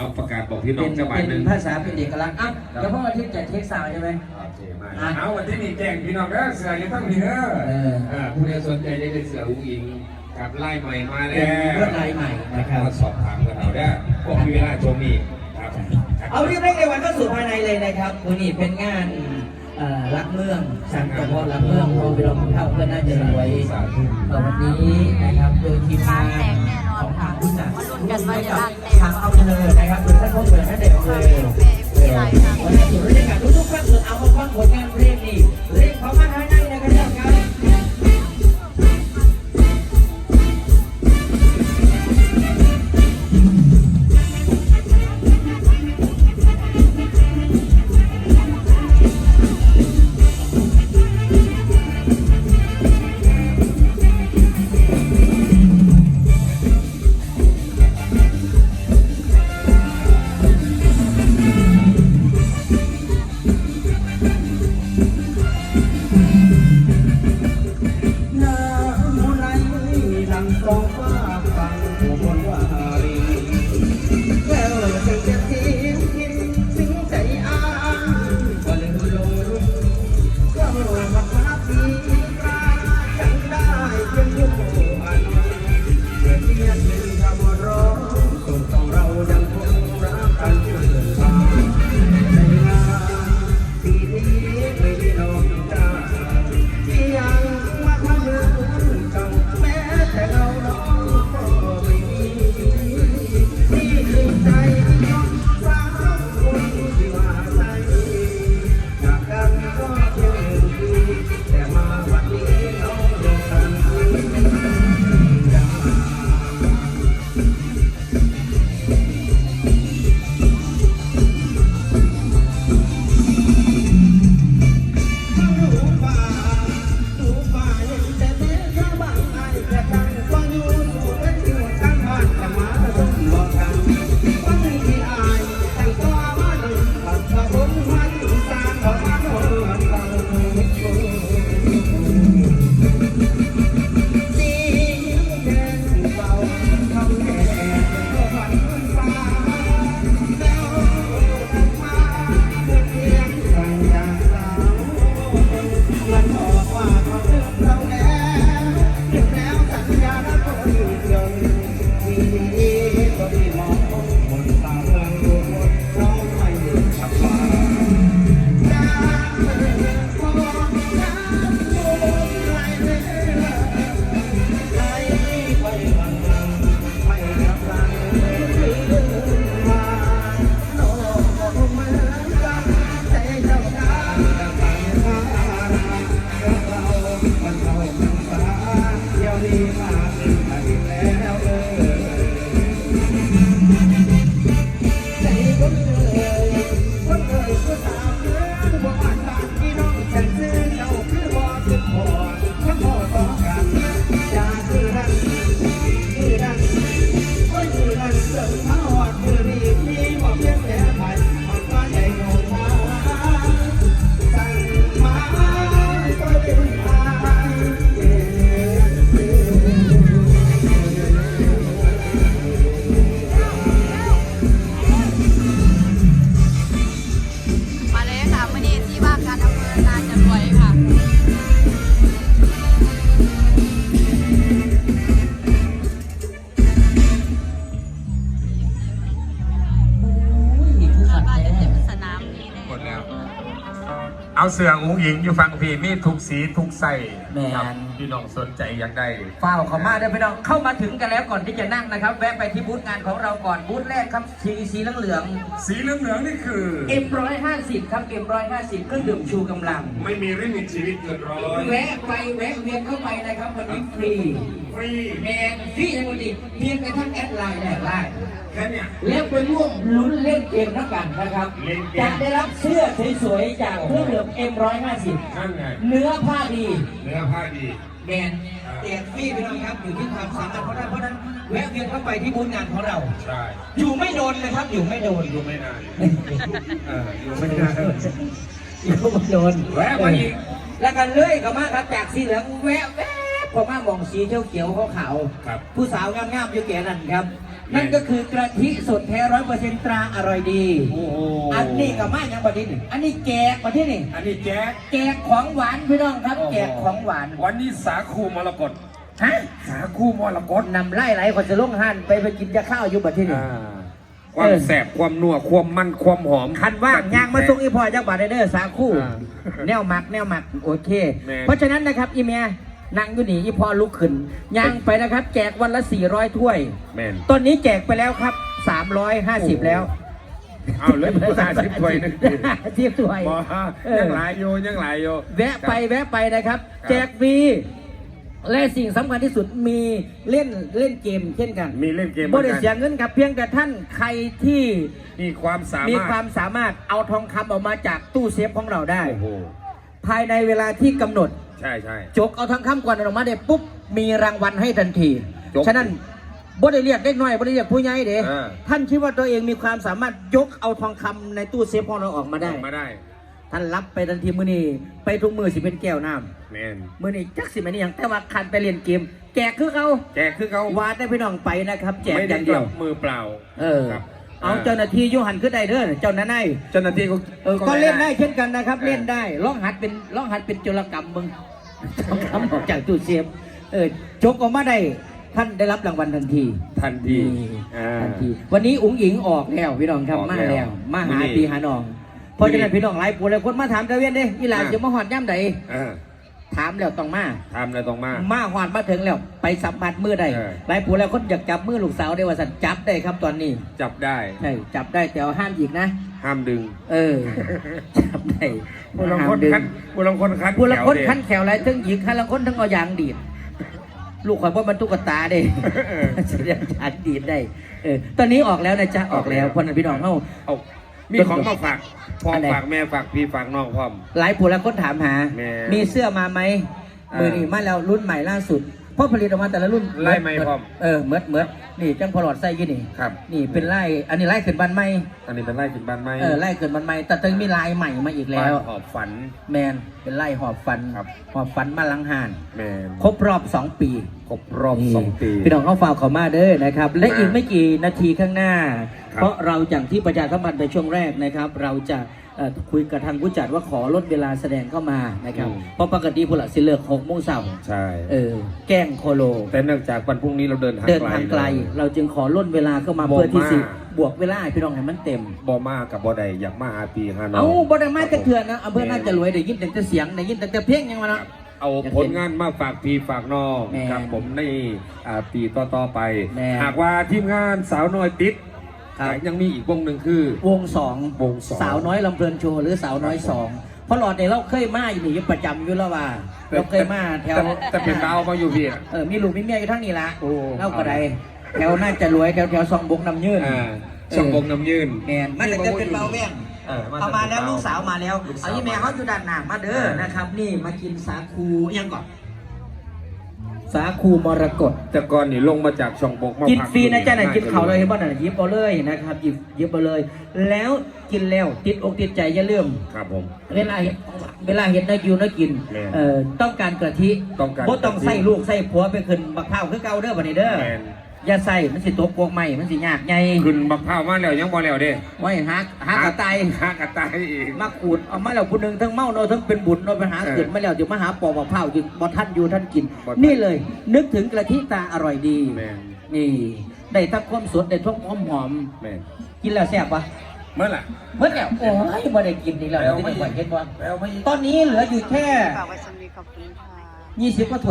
เอาประกาศบอกพี่น้อเป็งนจังหวัดหเป็นึ่นงภาษาเป็นเอกลักษณ์อะเดี๋ยวพ่ออาทิตย์จะเทคสาวใช่ไหม โอเคมาอะเอาวันที่นี่แจ้งพี่น้องเด้อเสือยังต้องมีเด้อเอออ่าผู้ใดสนใจได้เป็นเสืออุ้งอิงกับไล่ใหม่มาแล้ลวดลายใหม่นะครับมาสอบถามกันเอาได้พวกมีเวลาชมนี่ครับเอาเรียบเร่งในวันเข้าสู่ภายในเลยนะครับวันนี้เป็นงานเอ่อรักเมืองสังกัดพอรักเมืองพอไปลองเข้าเพื่อน่าจะรวยเอ่อวันนี้นะครับโดยทีมงานของทางผู้ จัดมาลุ้นกันว่าจะร้านแตกทางเอาเลยนะครับโดยท่านผู้บริหารเด็กเลยวันนี้อยู่บรรยากาศทุกๆครั้งเลยเอา เอาเสืออุ้งอิงอยู่ฟังพี่มีทุกสีทุกใส่แมครับนพี่น้องสนใจอยากได้เฝ้าเขามาเด้อพี่น้องเข้ามาถึงกันแล้วก่อนที่จะนั่งนะครับ แวะไปที่บูธงานของเราก่อนบูธแรกครับสีสีเหลืองสีเหลืองๆนี่คือ ๆ M150 ครับ M150 เครื่องดื่มชูกำลัง ไม่มีริมิตชีวิตเกินร้อยแวะไปแวะเวียนเข้าไปนะครับวันนี้ฟรีฟรี แมนฟรียังวันนี้เพียงกระทั่งแอดไลน์แอดไลน์แค่เนี้ยแล้วไปร่วมลุ้นเล่นเกมทั้งกันนะครับ เล่นเกมจะได้รับเสื้อสวยๆจากเครื่องดื่ม M150 นั่นไงเนื้อผ้าดีเนื้อผ้าดี แมนแจกฟรีพี่น้องครับอยู่ที่ความสามารถของเราเพราะฉะนั้นแวะเวียนเข้าไปที่บูธงานของเรา ใช่อยู่ไม่โดนเลยครับ อยู่ไม่โดน อยู่ไม่นานเอออยู่ไม่นานอยู่ไม่โดนแวะมาอีกแล้วกันเลยก็มาครับจากสีเหลืองแวะแวะพอมามองสีเขียวเขียวๆขาวๆครับผู้สาวงามๆอยู่แก่นั่นครับ นั่นก็คือกะทิสดแท้ร้อยเปอร์เซ็นต์ตราอร่อยดีโอ้โหอันนี้กับมาอย่างประเทศนี่อันนี้แจกประเทศนี่อันนี้แจ๊กแจกของหวานพี่น้องครับโอ้โหแจกของหวานวันนี้สาคูมรกตฮะสาคูมรกตนำไล่ไหลคนจะลงหันไปไปกินยาข้าวอยู่ประเทศนี่อ่าความแสบความนัวความมันความหอมคันว่างยางมาส่งอีพอจักบาทเด้อสาคู่อ่าแนวหมักแนวหมักโอเคแม่นเพราะฉะนั้นนะครับอีเมีย นั่งอยู่นี่อีพอลุกขึ้นย่างไปนะครับ แจกวันละ 400 ถ้วย แมนตอนนี้แจกไปแล้วครับ 350 แล้วเอาเลยห้าสิบถ้วยหนึงสิบถ้วยบ่เออยังหลายโยยังหลายโยแวะไปแวะไปนะครับครับ แจกฟรีและสิ่งสำคัญที่สุดมีเล่นเล่นเกมเช่นกัน มีเล่นเกมบริเสียเงินครับเพียงแต่ท่านใครที่มีความสามีมารถความสามารถเอาทองคำออกมาจากตู้เซฟของเราได้โอ้โหภายในเวลาที่กำหนด ใช่ใช่ จกเอาทองคำก่อนออกมาได้ปุ๊บมีรางวัลให้ทันที จกฉะนั้นบ่ได้เรียกเด็กน้อยบ่ได้เรียกผู้ใหญ่เด้อ่า ท่านคิดว่าตัวเองมีความสามารถยกเอาทองคำในตู้เซฟของเราออกมาได้ออกมาได้ท่านรับไปทันทีมื้อนี้ไปทุกมือสิเป็นแก้วน้ำแมนมื้อนี้จักสิแม่นอหยังแต่ว่าคันไปเล่นเกม แจกคือเขาแจกคือเขาว่าแต่พี่น้องไปนะครับ แจกไม่อได้ย่างกเดียลัวบมือเปล่าเออ ครับเอาเจ้าหน้าที่อยูหันขึ้นได้เด้อเจ้าหน้าที่เจ้าหน้าที่ก็เออก็เล่นได้เช่นกันนะครับ เล่นได้ล่องหัดเป็นล่องหัดเป็นโจรกรรมมึง ต้องคำออกจากตู้เซฟเออจกออกมาได้ท่านได้รับรางวัลทันทีทันทีอ่า ทันที วันนี้อุ๋งอิงออกแล้วพี่น้องครับออกมาแล้วแล้ว มาหามื้อนี้ปีหาน้อง เพราะฉะนั้นมื้อนี้พี่น้องหลายปวดเลยคนมาถามตะเวียนเด้อีหลานอ่าจะมาหอดย่ำใด อ่า ถามแล้วต้องมาทำอะไรตรงมา มาหอดมาถึงแล้วไปสัมผัสมือได้เออ หลายปวดแล้วคนอยากจับมือลูกสาวได้ว่าสันจับได้ครับตอนนี้จับได้ใช่จับได้แต่ว่าห้ามหยิกนะ ห้ามดึงเออ จับได้ผู้ลงห้าคมนดึงคันผู้ลงคนคันผู้ละคนแถวเดียวขันแขวไรทั้งหญิงขันละคนทั้งเอายางดีด ลูกข่อยพ่อบรรทุกกระตาเด้เออจะได้ยางดีดได้ เออ ตอนนี้ออกแล้วนะจ๊ะออกแล้วเพราะนั้นพี่น้องเขาเอามีของมาฝาก พ่ออันไหน ฝากแม่ฝากพี่ฝากน้องพร้อม หลายผู้ละคนถามหา แม่มีเสื้อมาไหมอ่ามืมือนี่มาแล้วรุ่นใหม่ล่าสุดเพราะผลิตออกมาแต่ละรุ่นไล่ไหมพร้อม เออเมดเมดนี่จังพอหลอดไส้ยี่นี่ ครับ นี่เป็นไล่ อันนี้ไล่ขึ้นบันไหมอันนี้เป็นไล่ขึ้นบ้านไหมเออไล่ขึ้นบันไหมแต่ตึงมีลายใหม่มาอีกแล้ว บ้านหอบฝัน แมนเป็นไล่หอบฟัน ครับ หอบฟันมาลังหาน แม่นครบรอบ 2 ปีครบรอบสองปี พี่น้องเข้าฝากเขามาเด้อนะครับ และอีกไม่กี่นาทีข้างหน้าครับ เพราะเราอย่างที่ประชาสัมพันธ์ไปช่วงแรกนะครับ เราจะเอ่อคุยกับทางผู้จัดว่าขอลดเวลาแสดงเข้ามานะครับ เพราะปกติผู้หลักสิเลิกหกโมงเช้าใช่เออแกล้งโคโล แต่เนื่องจากวันพรุ่งนี้เราเดินทางเดินทางไกลเลยเราจึงขอลดเวลาเข้ามาบอกเพื่อที่สิมาบวกเวลาให้พี่น้องให้มันเต็มบอมากับบอใดอยากมาหาปีหาน้องเอาบไดมาจะเถื่อนนะอำเภอน่าจะรวยได้ยินแต่เสียงได้ยินแต่เพลงยังวะครัเนาะบเอาผลงานมาฝากพี่ฝากน้องแม่นครับผมในอ่าปีต่อๆไปแม่นหากว่าทีมงานสาวน้อยติด ครับ ยังมีอีกวงหนึ่งคือ วงสองวงสองสาวน้อยลำเพลินโชว์หรือสาวน้อยครับสองเพราะหลอดเนี่ยเราเคยมาอยู่นี่อยู่ประจำอยู่แล้วว่าเราเคยมาแถวแต่แต่เป็นดาวมาอยู่พี่อะ เออมีลูกมีเมียอยู่ทั้งนี้ละโอ้ เล่าก็ได้แถวน่าจะรวยแถวแถวซองบกน้ำยืนอ่าช่องวงน้ำยืน แมนมันจะเป็นเบาแว่งเออเอามาแล้วลูกสาวมาแล้ว ลูกสาวเอายี่แม่เขาอยู่ด้านหน้ามาเด้อเออนะครับ นี่มากินสาคูยังก่อน สาคูมรกตแต่ก่อนนี่ลงมาจากช่องบกมากินพัฟรีนะจ๊ะไหนะน่กินเขาเลยเห็นบ้านไหนะหยิบเอาเลยนะครับหยิบหยิบเอาเลย แล้วกินแล้วติดอกติดใจอย่าลืมครับผม เวลาเห็นเวลาเห็นน้ากิวน้ากินแม่นเอ่อต้องการกะทิต้องการบ่ต้องกะทิ ใส่ลูกใส่ผัวไปขึ้นบักเผาวคือเก่าเด้อบัดนี้เด้อ แมน อย่าใส่มันสิตกพวกใหม่มันสิยากไงขึ้นบักเผาวมาแล้วยังบ่แล้วเด้ไว้หาหากระต่ายหากระต่ายอีกมาขูดเอามาแล้วผู้หนึงทั้งเมาเนาะทั้งเป็นบุญเนาะไปหาเออเกิดมาแล้วจึงมาหาปอกบักเผาวจึงบ่ท่านอยู่ท่านกินบ่ทันนี่เลย นึกถึงกะทิตาอร่อยดีแมนนี่ ได้ทั้งความสดได้ทั้งความหอมแมนกินแล้วแซ่บปะเมื่อไหร่เมื่อแล้วโอ้ยบ่ได้กินอีกแล้วแล้วที่ไม่นี่บ่เห็นบ่แล้วไม่ตอนนี้เหลืออยู่แค่ฝากไว้สำหรับขอบคุณค่ะยี่สิบกว่าถ้วย